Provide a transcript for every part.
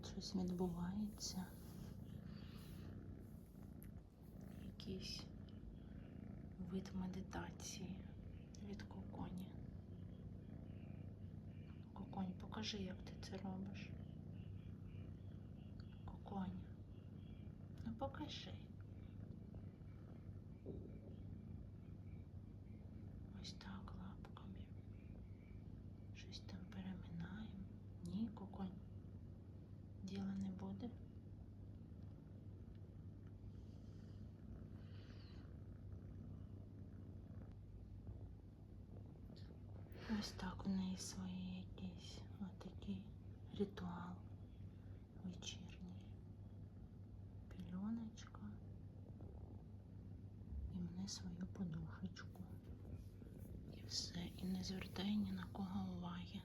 тут щось відбувається. Якийсь вид медитації від коконі. Коконь, покажи, як ти це робиш. Коконь. Ну покажи. Ось так лапками. Щось там переминаємо. Ні, коконь. Діла не буде. Ось так у неї свої якийсь отакий ритуал вечірній. Пільоночка. І мене свою подушечку. І все. І не звертає ні на кого уваги.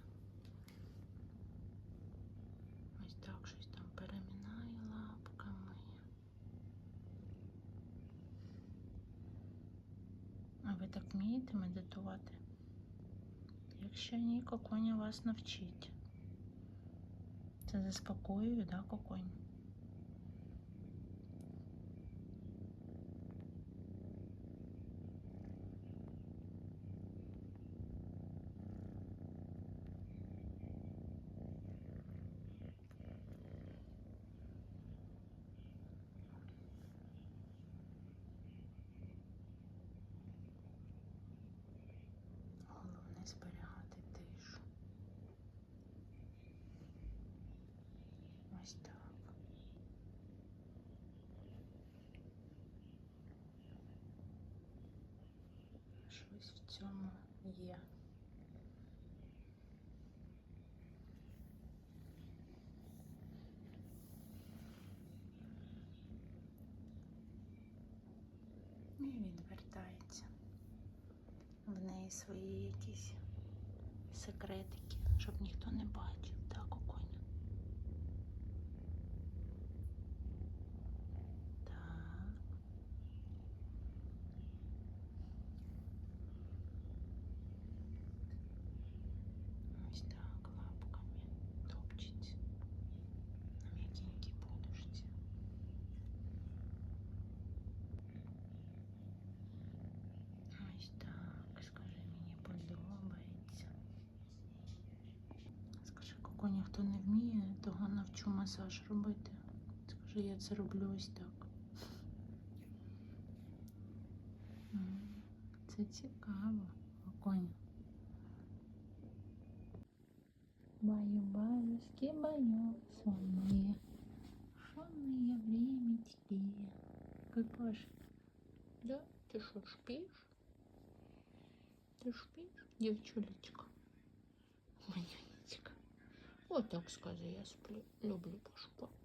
Ось так щось там переминає лапками. А ви так вмієте медитувати? Якщо ні, коконя вас навчить. Це заспокоює, да, коконь? Ось так. Щось в цьому є. І відвертається. В неї свої якісь секретики, щоб ніхто не бачив, так, оконя. Так. Ось так лапками топчеться на м'якенькій подушці. Ось так, скажи, мені подобається. Скажи, коконя, хто не вміє, того навчу масаж робити. Скажи, я це роблю ось так. М, Це цікаво, коконя. Баю-баю, скибаю, сонные, сонные времечки. Какаш, да? Ты что, спишь? Ты спишь, девчулечка? Манюнечка. Вот так скажи, я сплю. Люблю пошпать.